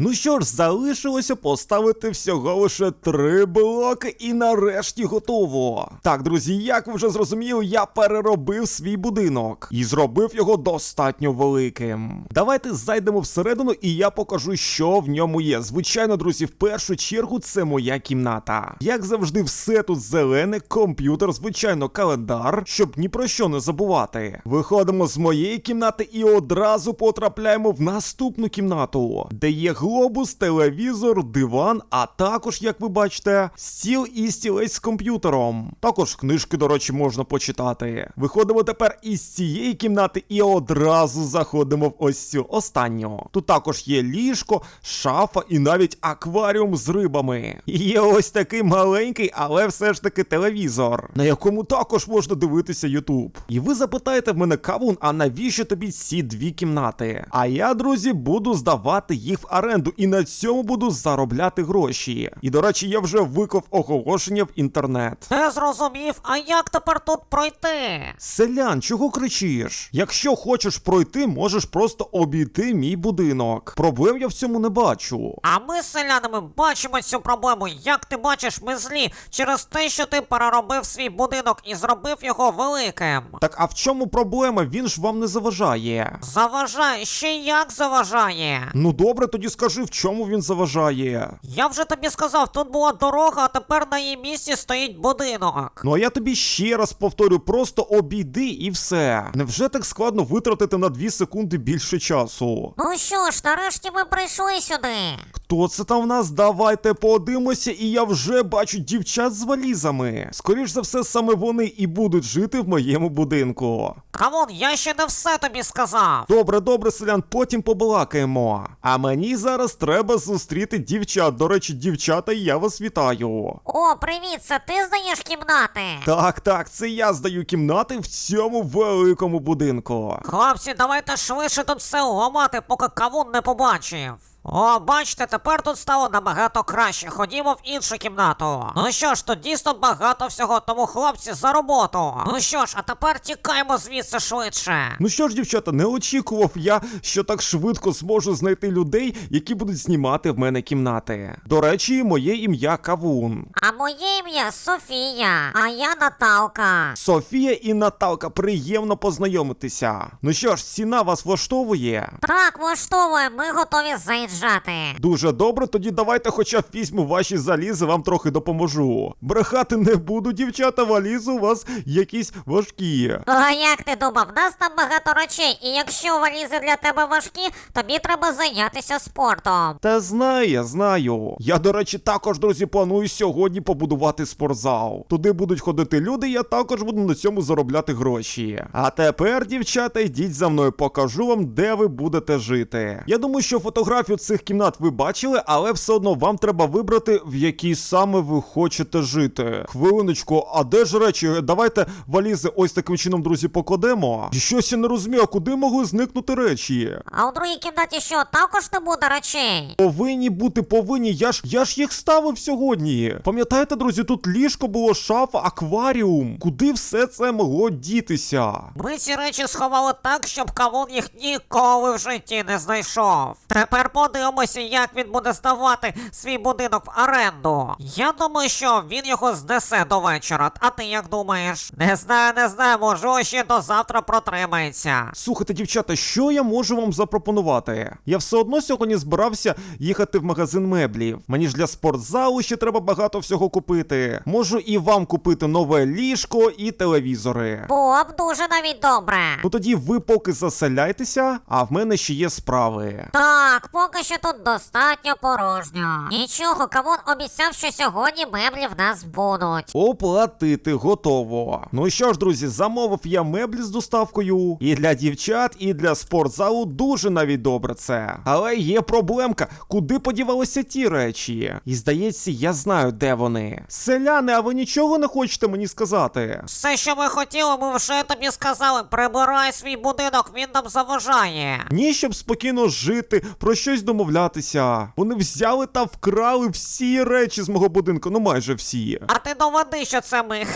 Ну що ж, залишилося поставити всього лише три блоки, і нарешті готово. Так, друзі, як ви вже зрозуміли, я переробив свій будинок і зробив його достатньо великим. Давайте зайдемо всередину, і я покажу, що в ньому є. Звичайно, друзі, в першу чергу це моя кімната. Як завжди, все тут зелене, комп'ютер, звичайно, календар, щоб ні про що не забувати. Виходимо з моєї кімнати і одразу потрапляємо в наступну кімнату, де є глобус, телевізор, диван, а також, як ви бачите, стіл і стілець з комп'ютером. Також книжки, до речі, можна почитати. Виходимо тепер із цієї кімнати і одразу заходимо в ось цю останню. Тут також є ліжко, шафа і навіть акваріум з рибами. І є ось такий маленький, але все ж таки телевізор, на якому також можна дивитися Ютуб. І ви запитаєте в мене кавун, а навіщо тобі ці дві кімнати? А я, друзі, буду здавати їх в оренду і на цьому буду заробляти гроші. І до речі, я вже виклав оголошення в інтернет. Не зрозумів, а як тепер тут пройти? Селян, чого кричиш? Якщо хочеш пройти, можеш просто обійти мій будинок. Проблем я в цьому не бачу. А ми з селянами бачимо цю проблему. Як ти бачиш, ми злі через те, що ти переробив свій будинок і зробив його великим. Так а в чому проблема? Він ж вам не заважає. Заважає, ще як заважає. Ну добре, тоді скажи, в чому він заважає. Я вже тобі сказав, тут була дорога, а тепер на її місці стоїть будинок. Ну а я тобі ще раз повторю, просто обійди і все. Невже так складно витратити на 2 секунди більше часу? Ну що ж, нарешті ми прийшли сюди. Хто це там в нас? Давайте подивимося, і я вже бачу дівчат з валізами. Скоріш за все, саме вони і будуть жити в моєму будинку. Камон, я ще не все тобі сказав. Добре, добре, селян, потім побалакаємо. А мені зараз треба зустріти дівчат. До речі, дівчата, я вас вітаю. О, привіт, це ти здаєш кімнати? Так, так, це я здаю кімнати в цьому великому будинку. Хлопці, давайте швидше тут все ламати, поки кавун не побачив. О, бачите, тепер тут стало набагато краще. Ходімо в іншу кімнату. Ну що ж, тут дійсно багато всього, тому хлопці за роботу. Ну що ж, а тепер тікаємо звідси швидше. Ну що ж, дівчата, не очікував я, що так швидко зможу знайти людей, які будуть знімати в мене кімнати. До речі, моє ім'я Кавун. А моє ім'я Софія, а я Наталка. Софія і Наталка, приємно познайомитися. Ну що ж, ціна вас влаштовує? Так, влаштовує, ми готові заїжджати. Дуже добре, тоді давайте хоча б візьму ваші залізи, вам трохи допоможу. Брехати не буду, дівчата, валізи у вас якісь важкі. А як ти думав, в нас там багато речей, і якщо валізи для тебе важкі, тобі треба зайнятися спортом. Та знаю, я знаю. Я, до речі, також, друзі, планую сьогодні побудувати спортзал. Туди будуть ходити люди, я також буду на цьому заробляти гроші. А тепер, дівчата, йдіть за мною, покажу вам, де ви будете жити. Я думаю, що фотографію цих кімнат ви бачили, але все одно вам треба вибрати, в якій саме ви хочете жити. Хвилиночку, а де ж речі? Давайте валізи ось таким чином, друзі, покладемо. Щось я не розумію, а куди могли зникнути речі? А у другій кімнаті що, також не буде речей? Повинні бути повинні. Я ж я ж їх ставив сьогодні. Пам'ятаєте, друзі, тут ліжко було, шафа, акваріум. Куди все це могло дітися? Ми ці речі сховали так, щоб кавун їх ніколи в житті не знайшов. Тепер подивимося, як він буде здавати свій будинок в оренду. Я думаю, що він його знесе до вечора. А ти як думаєш? Не знаю, не знаю, можу ще до завтра протримається. Слухайте, дівчата, що я можу вам запропонувати? Я все одно сьогодні збирався їхати в магазин меблів. Мені ж для спортзалу ще треба багато всього купити. Можу і вам купити нове ліжко і телевізори. Було б дуже навіть добре. Ну тоді ви поки заселяйтеся, а в мене ще є справи. Так, поки що тут достатньо порожньо. Нічого, кавун обіцяв, що сьогодні меблі в нас будуть. Оплатити готово. Ну що ж, друзі, замовив я меблі з доставкою. І для дівчат, і для спортзалу дуже навіть добре це. Але є проблемка, куди подівалися ті речі? І здається, я знаю, де вони. Селяни, а ви нічого не хочете мені сказати? Все, що ми хотіли, ми вже тобі сказали. Прибирай свій будинок, він нам заважає. Ні, щоб спокійно жити, про щось домовлятися. Вони взяли та вкрали всі речі з мого будинку, ну майже всі. А ти доведи, що це ми.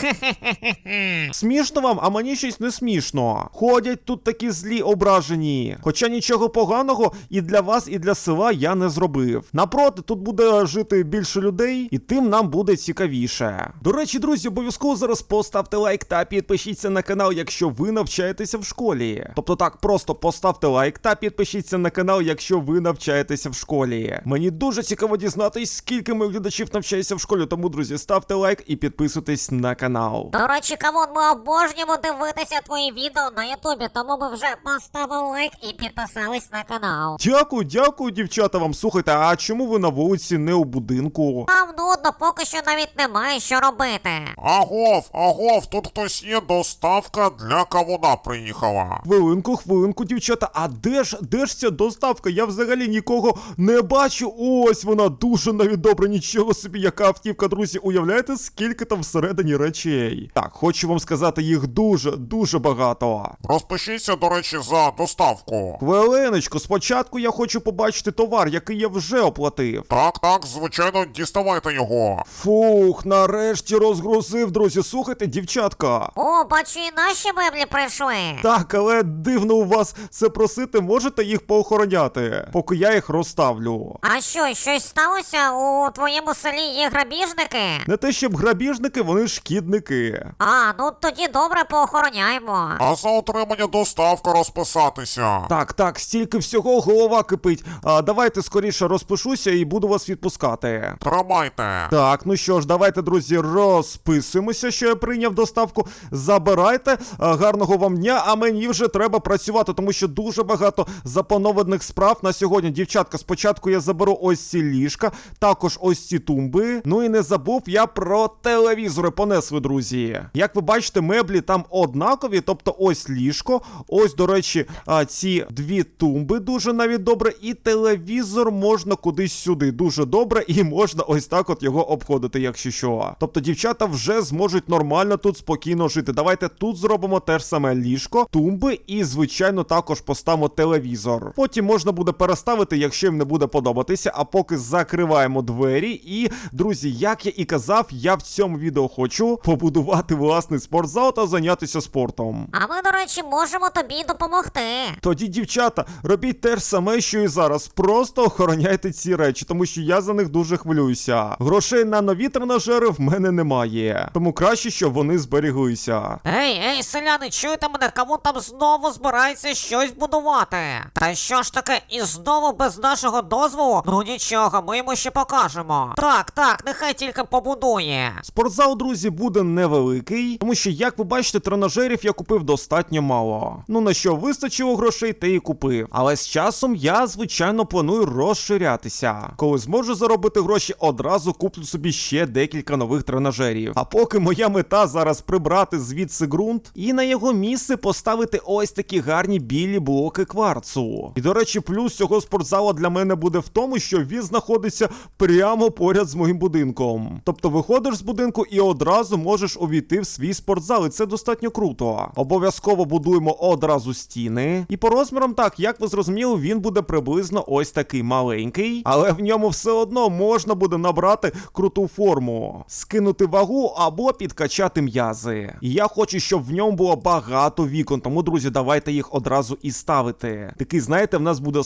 Смішно вам, а мені щось не смішно. Ходять тут такі злі ображені. Хоча нічого поганого і для вас, і для села я не зробив. Напроти, тут буде жити більше людей, і тим нам буде цікавіше. До речі, друзі, обов'язково зараз поставте лайк та підпишіться на канал, якщо ви навчаєтеся в школі. Тобто так, просто поставте лайк та підпишіться на канал, якщо ви навчаєтеся в школі. Мені дуже цікаво дізнатись, скільки моїх глядачів навчається в школі. Тому, друзі, ставте лайк і підписуйтесь на канал. До речі, камон, ми обожнюємо дивитися твої відео на Ютубі, тому ми вже поставили лайк і підписались на канал. Дякую, дякую, дівчата вам. Слухайте, а чому ви на вулиці не у будинку? Нам нудно, поки що навіть немає що робити. Агов, агов, тут хтось є, доставка для кавуна приїхала. Хвилинку, хвилинку, дівчата. А де ж де ж ця доставка? Я взагалі нікого не бачу. Ось вона дуже навіть добре. Нічого собі, яка автівка, друзі. Уявляєте, скільки там всередині речей? Так, хочу вам сказати, їх дуже, дуже багато. Розпишіться, до речі, за доставку. Хвилиночку, спочатку я хочу побачити товар, який я вже оплатив. Так, так, звичайно, діставайте його. Фух, нарешті розгрузив, друзі. Слухайте, дівчатка. О, бачу, і наші меблі прийшли. Так, але дивно у вас це просити, можете їх поохороняти, поки я їх розставлю. А що, щось сталося? У твоєму селі є грабіжники? Не те, щоб грабіжники, вони шкідники. А, ну тоді добре поохороняємо. А за отримання доставка розписатися. Так, так, стільки всього голова кипить. А давайте скоріше розпишуся і буду вас відпускати. Тримайте. Так, ну що ж, давайте, друзі, розписуємося, що я прийняв доставку. Забирайте. А, гарного вам дня, а мені вже треба працювати, тому що дуже багато запланованих справ на сьогодні. Дівчатка, спочатку я заберу ось ці ліжка, також ось ці тумби. Ну і не забув я про телевізори. Понесли, друзі. Як ви бачите, меблі там однакові, тобто ось ліжко, ось, до речі, ці дві тумби дуже навіть добре, і телевізор можна кудись сюди. Дуже добре, і можна ось так от його обходити, якщо що. Тобто дівчата вже зможуть нормально тут спокійно жити. Давайте тут зробимо те ж саме ліжко, тумби і, звичайно, також поставимо телевізор. Потім можна буде переставити, якщо їм не буде подобатися. А поки закриваємо двері. І, друзі, як я і казав, я в цьому відео хочу побудувати власний спортзал та зайнятися спортом. А ми, до речі, можемо тобі допомогти. Тоді, дівчата, робіть те ж саме, що і зараз. Просто охороняйте ці речі, тому що я за них дуже хвилююся. Грошей на нові тренажери в мене немає. Тому краще, щоб вони зберіглися. Ей, ей, селяни, чуєте мене, кому там знову збирається щось будувати? Та що ж таке, і знову без нашого дозволу? Ну нічого, ми йому ще покажемо. Так, так, нехай тільки побудує. Спортзал, друзі, буде невеликий, тому що, як ви бачите, тренажерів я купив достатньо мало. Ну на що вистачило грошей, те і купив. Але з часом я, звичайно, планую розширятися. Коли зможу заробити гроші, одразу куплю собі ще декілька нових тренажерів. А поки моя мета зараз прибрати звідси ґрунт і на його місце поставити ось такі гарні білі блоки кварцу. І до речі, плюс цього спортзалу для мене буде в тому, що він знаходиться прямо поряд з моїм будинком. Тобто виходиш з будинку і одразу можеш увійти в свій спортзал, і це достатньо круто. Обов'язково будуємо одразу стіни. І по розмірам, так, як ви зрозуміли, він буде приблизно ось такий маленький, але в ньому все одно можна буде набрати круту форму, скинути вагу або підкачати м'язи. І я хочу, щоб в ньому було багато вікон. Тому, друзі, давайте їх одразу і ставити. Такий, знаєте, в нас буде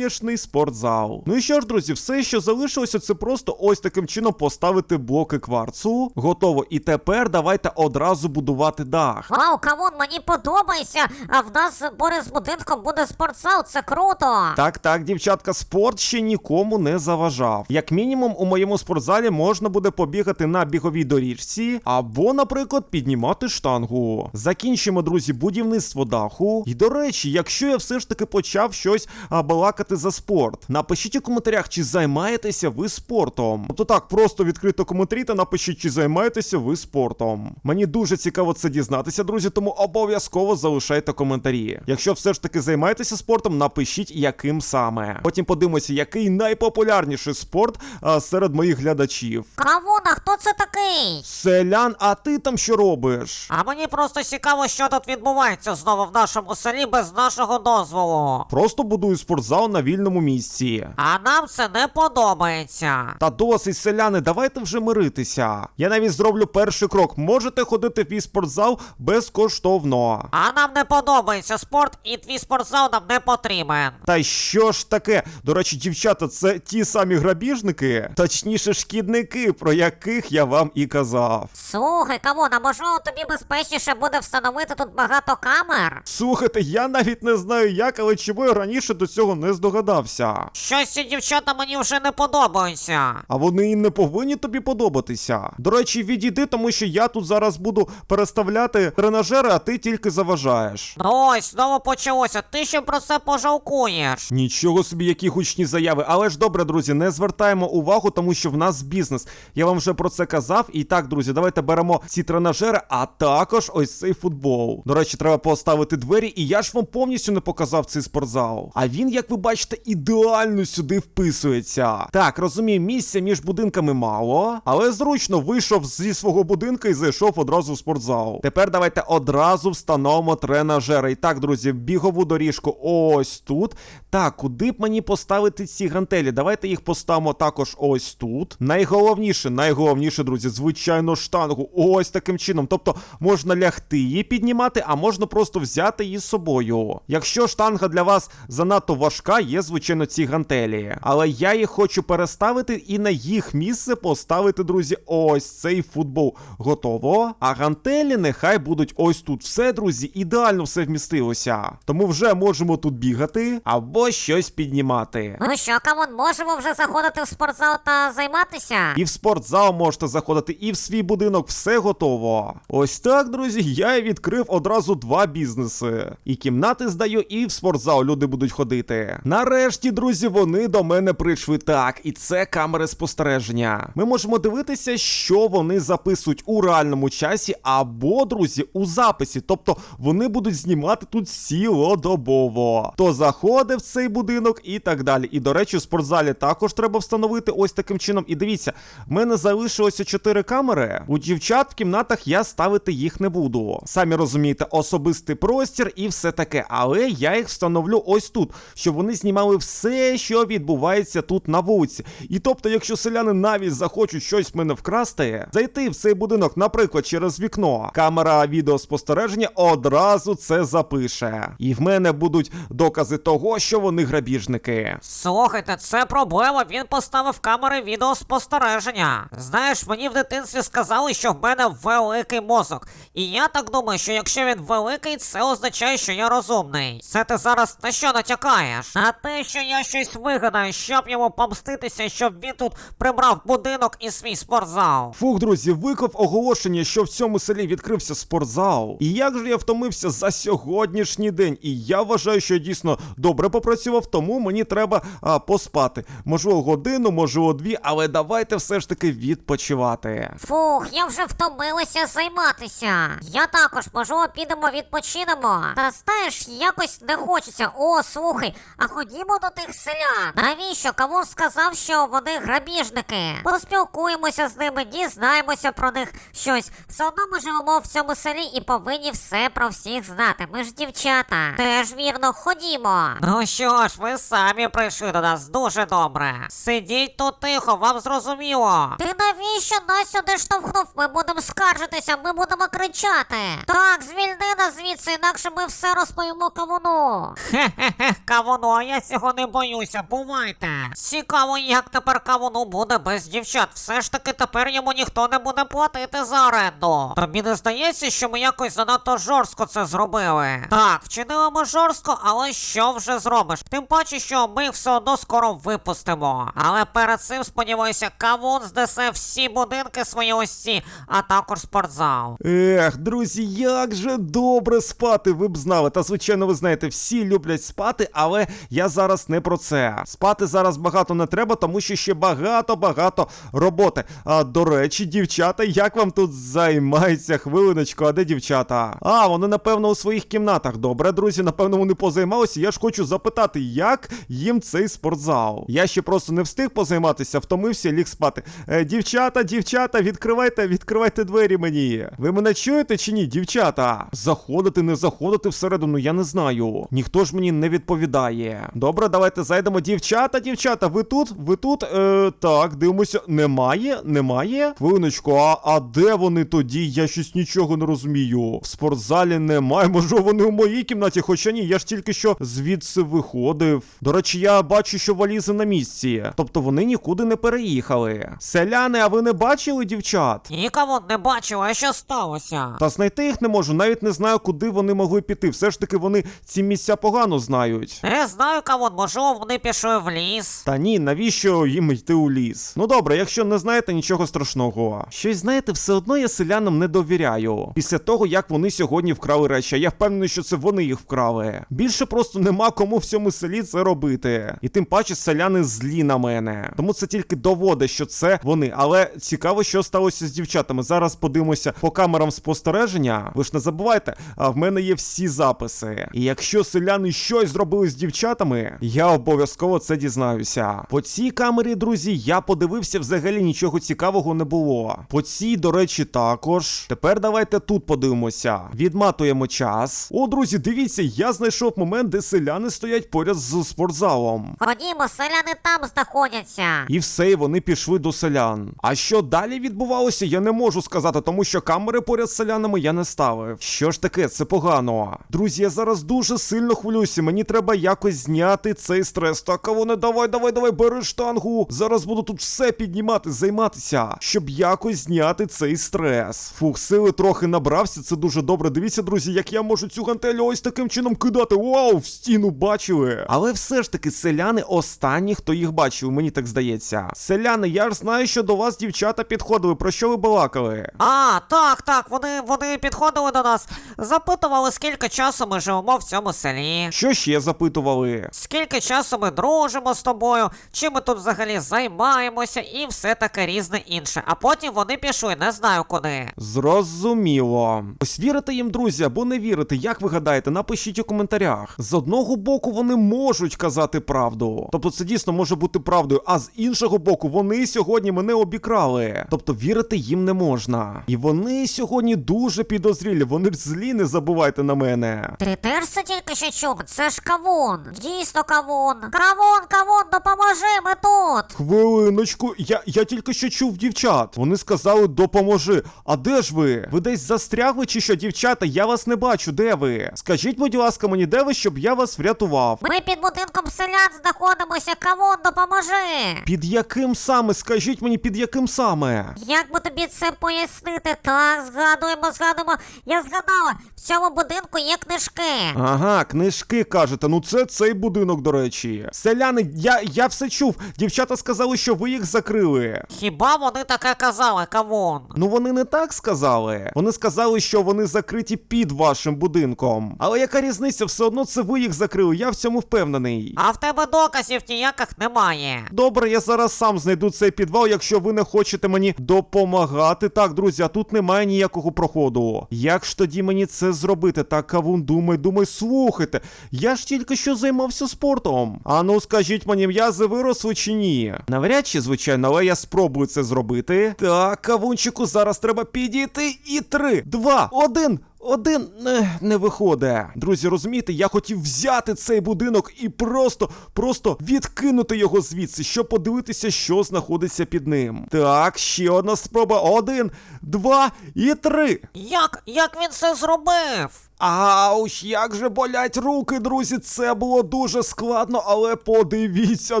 сонячний спортзал. Ну і що ж, друзі, все, що залишилося, це просто ось таким чином поставити блоки кварцу. Готово. І тепер давайте одразу будувати дах. Вау, камон, мені подобається. А в нас поряд з будинком буде спортзал, це круто. Так, так, дівчатка, спорт ще нікому не заважав. Як мінімум, у моєму спортзалі можна буде побігати на біговій доріжці, або, наприклад, піднімати штангу. Закінчимо, друзі, будівництво даху. І до речі, якщо я все ж таки почав щось а, балакати за спорт, напишіть у коментарях, чи займаєтеся ви спортом. Тобто так, просто відкрито коментарі та напишіть, чи займаєтеся ви спортом. Мені дуже цікаво це дізнатися, друзі, тому обов'язково залишайте коментарі. Якщо все ж таки займаєтеся спортом, напишіть, яким саме. Потім подивимося, який найпопулярніший спорт а, серед моїх глядачів. Камон, а хто це такий? Селян, а ти там що робиш? А мені просто цікаво, що тут відбувається знову в нашому селі без нашого дозволу. Просто будую спортзал на вільному вільному місці. А нам це не подобається. Та досить, селяни, давайте вже миритися. Я навіть зроблю перший крок. Можете ходити в мій спортзал безкоштовно. А нам не подобається спорт, і твій спортзал нам не потрібен. Та що ж таке? До речі, дівчата, це ті самі грабіжники, точніше, шкідники, про яких я вам і казав. Слухай, камон, а можливо тобі безпечніше буде встановити тут багато камер? Слухайте, я навіть не знаю як, але чому я раніше до цього не здогадався. Щось ці дівчата мені вже не подобаються. А вони і не повинні тобі подобатися. До речі, відійди, тому що я тут зараз буду переставляти тренажери, а ти тільки заважаєш. Ну ось, знову почалося. Ти ще про це пожалкуєш. Нічого собі, які гучні заяви. Але ж добре, друзі, не звертаємо увагу, тому що в нас бізнес. Я вам вже про це казав. І так, друзі, давайте беремо ці тренажери, а також ось цей футбол. До речі, треба поставити двері, і я ж вам повністю не показав цей спортзал. А він, як ви бачите, ідеально сюди вписується. Так, розумію, місця між будинками мало, але зручно вийшов зі свого будинка і зайшов одразу в спортзал. Тепер давайте одразу встановимо тренажери. І так, друзі, бігову доріжку ось тут. Так, куди б мені поставити ці гантелі? Давайте їх поставимо також ось тут. Найголовніше, найголовніше, друзі, звичайно, штангу. Ось таким чином. Тобто можна лягти її піднімати, а можна просто взяти її з собою. Якщо штанга для вас занадто важка, є, звичайно, ці гантелі. Але я їх хочу переставити і на їх місце поставити, друзі, ось цей футбол. Готово. А гантелі нехай будуть ось тут. Все, друзі, ідеально все вмістилося. Тому вже можемо тут бігати або щось піднімати. Ну що, камон, можемо вже заходити в спортзал та займатися? І в спортзал можете заходити, і в свій будинок все готово. Ось так, друзі, я і відкрив одразу два бізнеси. І кімнати здаю, і в спортзал люди будуть ходити. Нарешті, друзі, вони до мене прийшли так, і це камери спостереження. Ми можемо дивитися, що вони записують у реальному часі, або, друзі, у записі. Тобто вони будуть знімати тут цілодобово. Хто заходив в цей будинок і так далі. І до речі, в спортзалі також треба встановити ось таким чином. І дивіться, в мене залишилося 4 камери. У дівчат в кімнатах я ставити їх не буду. Самі розумієте, особистий простір і все таке. Але я їх встановлю ось тут, щоб вони знімали все, що відбувається тут на вулиці. І тобто, якщо селяни навіть захочуть щось в мене вкрасти, зайти в цей будинок, наприклад, через вікно, камера відеоспостереження одразу це запише. І в мене будуть докази того, що вони грабіжники. Слухайте, це проблема. Він поставив камери відеоспостереження. Знаєш, мені в дитинстві сказали, що в мене великий мозок. І я так думаю, що якщо він великий, це означає, що я розумний. Це ти зараз на що натякаєш? На те, що я щось вигадаю, щоб йому помститися, щоб він тут прибрав будинок і свій спортзал. Фух, друзі, виклав оголошення, що в цьому селі відкрився спортзал. І як же я втомився за сьогоднішній день? І я вважаю, що я дійсно добре попрацював, тому мені треба а, поспати. Можливо, годину, можливо, дві, але давайте все ж таки відпочивати. Фух, я вже втомилася займатися. Я також, можливо, підемо відпочинемо. Та знаєш, якось не хочеться. О, слухай, а ходімо до тих селян. Навіщо? Кому сказав, що вони грабіжники? Поспілкуємося з ними, дізнаємося про них щось. Все одно ми живемо в цьому селі і повинні все про всіх знати. Ми ж дівчата. Теж вірно, ходімо. Ну що ж, ви самі прийшли до нас дуже добре. Сидіть тут тихо, вам зрозуміло. Ти навіщо нас сюди штовхнув? Ми будемо скаржитися, ми будемо кричати. Так, звільни нас звідси, інакше ми все розповімо кавуну. Хе-хе-хе, кавуно, я цього не боюся, бувайте. Цікаво, як тепер кавуну буде без дівчат. Все ж таки тепер йому ніхто не буде платити за оренду. Тобі не здається, що ми якось занадто жорстко це зробили. Так, вчинили ми жорстко, але що вже зробиш? Тим паче, що ми все одно скоро випустимо. Але перед цим, сподіваюся, кавун знесе всі будинки свої ось ці, а також спортзал. Ех, друзі, як же добре спати, ви б знали. Та звичайно, ви знаєте, всі люблять спати, але я зараз не про це. Спати зараз багато не треба, тому що ще багато-багато роботи. А до речі, дівчата, як вам тут займаються? Хвилиночку, а де дівчата? А, вони, напевно, у своїх кімнатах. Добре, друзі, напевно, вони позаймалися. Я ж хочу запитати, як їм цей спортзал. Я ще просто не встиг позайматися, втомився, ліг спати. Е, дівчата, дівчата, відкривайте, відкривайте двері мені. Ви мене чуєте чи ні, дівчата? Заходити, не заходити всередину, я не знаю. Ніхто ж мені не відповідає. Добре. Добре, давайте зайдемо. Дівчата, дівчата, ви тут? Ви тут? Е, так, дивимося. Немає? Немає? Хвилиночку, а, а де вони тоді? Я щось нічого не розумію. В спортзалі немає. Може, вони у моїй кімнаті, хоча ні, я ж тільки що звідси виходив. До речі, я бачу, що валізи на місці. Тобто вони нікуди не переїхали. Селяни, а ви не бачили дівчат? Нікого не бачив, а що сталося? Та знайти їх не можу, навіть не знаю, куди вони могли піти. Все ж таки вони ці місця погано знають. Не знаю, кавун, можливо, вони пішли в ліс. Та ні, навіщо їм йти у ліс? Ну добре, якщо не знаєте, нічого страшного. Щось знаєте, все одно я селянам не довіряю. Після того, як вони сьогодні вкрали речі, я впевнений, що це вони їх вкрали. Більше просто нема кому в цьому селі це робити. І тим паче селяни злі на мене. Тому це тільки доводить, що це вони. Але цікаво, що сталося з дівчатами. Зараз подивимося по камерам спостереження. Ви ж не забувайте, а в мене є всі записи. І якщо селяни щось зробили з дівчатами, я обов'язково це дізнаюся. По цій камері, друзі, я подивився, взагалі нічого цікавого не було. По цій, до речі, також. Тепер давайте тут подивимося. Відматуємо час. О, друзі, дивіться, я знайшов момент, де селяни стоять поряд з спортзалом. Ходімо, селяни там знаходяться. І все, і вони пішли до селян. А що далі відбувалося, я не можу сказати, тому що камери поряд з селянами я не ставив. Що ж таке, це погано. Друзі, я зараз дуже сильно хвилююся. Мені треба якось зняти цей стрес. Так, а вони давай, давай, давай, бери штангу. Зараз буду тут все піднімати, займатися, щоб якось зняти цей стрес. Фух, сили трохи набрався, це дуже добре. Дивіться, друзі, як я можу цю гантелю ось таким чином кидати. Вау, в стіну бачили. Але все ж таки, селяни останні, хто їх бачив, мені так здається. Селяни, я ж знаю, що до вас дівчата підходили. Про що ви балакали? А, так, так, вони, вони підходили до нас, запитували, скільки часу ми живемо в цьому селі. Що ще запитували? Скільки часу ми дружимо з тобою, чим ми тут взагалі займаємося і все таке різне інше. А потім вони пішли, не знаю куди. Зрозуміло. Ось вірите їм, друзі, або не вірите, як ви гадаєте, напишіть у коментарях. З одного боку, вони можуть казати правду. Тобто це дійсно може бути правдою, а з іншого боку, вони сьогодні мене обікрали. Тобто вірити їм не можна. І вони сьогодні дуже підозрілі, вони ж злі, не забувайте на мене. Ти теж це тільки що чув? Це ж кавун. Дійсно кавун. Кавун, кавун, допоможи, ми тут. Хвилиночку, я, я тільки що чув дівчат. Вони сказали допоможи. А де ж ви? Ви десь застрягли чи що, дівчата? Я вас не бачу. Де ви? Скажіть, будь ласка, мені де ви, щоб я вас врятував? Ми під будинком селян знаходимося, кавун, допоможи. Під яким саме? Скажіть мені, під яким саме? Як би тобі це пояснити? Так, згадуємо, згадуємо. Я згадала, в цьому будинку є книжки. Ага, книжки кажете. Ну це цей будинок, до речі. Селяни, я, я все чув. Дівчата сказали, що ви їх закрили. Хіба вони таке казали, кавун? Ну вони не так сказали. Вони сказали, що вони закриті під вашим будинком. Але яка різниця? Все одно це ви їх закрили, я в цьому впевнений. А в тебе доказів ніяких немає. Добре, я зараз сам знайду цей підвал, якщо ви не хочете мені допомагати. Так, друзі, а тут немає ніякого проходу. Як ж тоді мені це зробити? Так, кавун, думай, думай, слухайте. Я ж тільки що займався спортом. А ну скажіть мені, м'язи виросли чи ні? Навряд чи, звичайно, але я спробую це зробити. Так, кавунчику, зараз треба підійти. І три, два, один. Один не, не виходить. Друзі, розумієте, я хотів взяти цей будинок і просто, просто відкинути його звідси, щоб подивитися, що знаходиться під ним. Так, ще одна спроба. Один, два і три. Як? Як він це зробив? Ауч, як же болять руки, друзі. Це було дуже складно, але подивіться,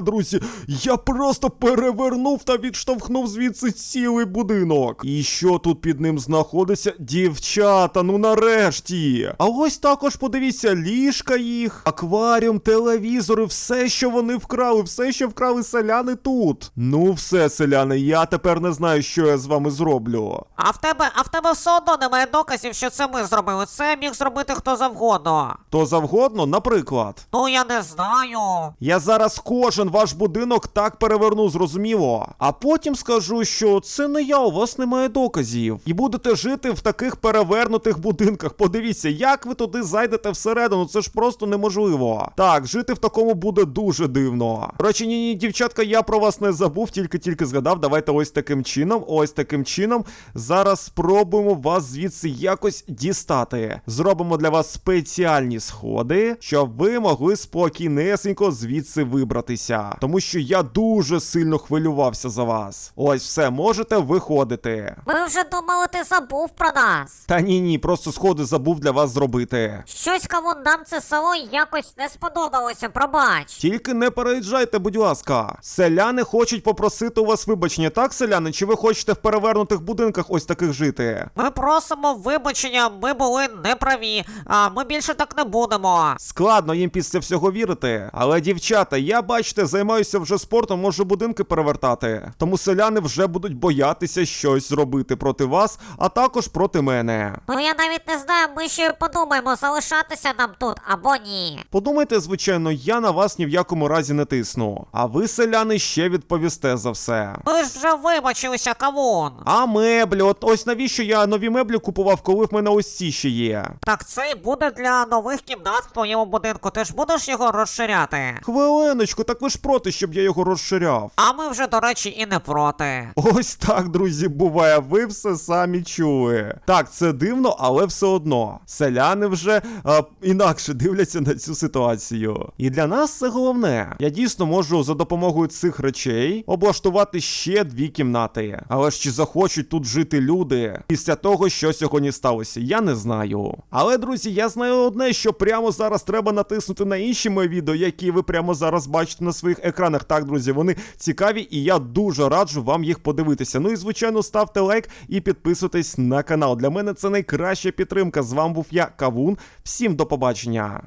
друзі. Я просто перевернув та відштовхнув звідси цілий будинок. І що тут під ним знаходиться? Дівчата, ну нарешті. А ось також подивіться, ліжка їх, акваріум, телевізори, все, що вони вкрали, все, що вкрали селяни тут. Ну, все, селяни, я тепер не знаю, що я з вами зроблю. А в тебе, а в тебе все одно немає доказів, що це ми зробили. Це міг зробити хто завгодно. То завгодно, наприклад. Ну я не знаю. Я зараз кожен ваш будинок так переверну, зрозуміло. А потім скажу, що це не я, у вас немає доказів. І будете жити в таких перевернутих будинках. будинках. Подивіться, як ви туди зайдете всередину. Це ж просто неможливо. Так, жити в такому буде дуже дивно. До речі, ні, ні, дівчатка, я про вас не забув, тільки-тільки згадав. Давайте ось таким чином, ось таким чином. Зараз спробуємо вас звідси якось дістати. Зробимо для вас спеціальні сходи, щоб ви могли спокійнесенько звідси вибратися. Тому що я дуже сильно хвилювався за вас. Ось все, можете виходити. Ми вже думали, ти забув про нас. Та ні, ні, просто сходи забув для вас зробити. Щось кавун нам це село якось не сподобалося, пробач. Тільки не переїжджайте, будь ласка. Селяни хочуть попросити у вас вибачення, так, селяни? Чи ви хочете в перевернутих будинках ось таких жити? Ми просимо вибачення, ми були неправі, а ми більше так не будемо. Складно їм після всього вірити. Але, дівчата, я бачите, займаюся вже спортом, можу будинки перевертати. Тому селяни вже будуть боятися щось зробити проти вас, а також проти мене. Ну я навіть не знаю, ми ще подумаємо, залишатися нам тут або ні. Подумайте, звичайно, я на вас ні в якому разі не тисну. А ви, селяни, ще відповісте за все. Ми ж вже вибачилися, кавун. А меблі, от ось навіщо я нові меблі купував, коли в мене ось ці ще є. Так це буде для нових кімнат в твоєму будинку. Ти ж будеш його розширяти. Хвилиночку, так ви ж проти, щоб я його розширяв. А ми вже, до речі, і не проти. Ось так, друзі, буває, ви все самі чули. Так, це дивно, але все одно. Селяни вже а, інакше дивляться на цю ситуацію. І для нас це головне. Я дійсно можу за допомогою цих речей облаштувати ще дві кімнати. Але ж чи захочуть тут жити люди після того, що сьогодні сталося, я не знаю. Але, друзі, я знаю одне, що прямо зараз треба натиснути на інші мої відео, які ви прямо зараз бачите на своїх екранах. Так, друзі, вони цікаві, і я дуже раджу вам їх подивитися. Ну і звичайно, ставте лайк і підписуйтесь на канал. Для мене це найкраща підтримка. З вами був я, Кавун. Всім до побачення.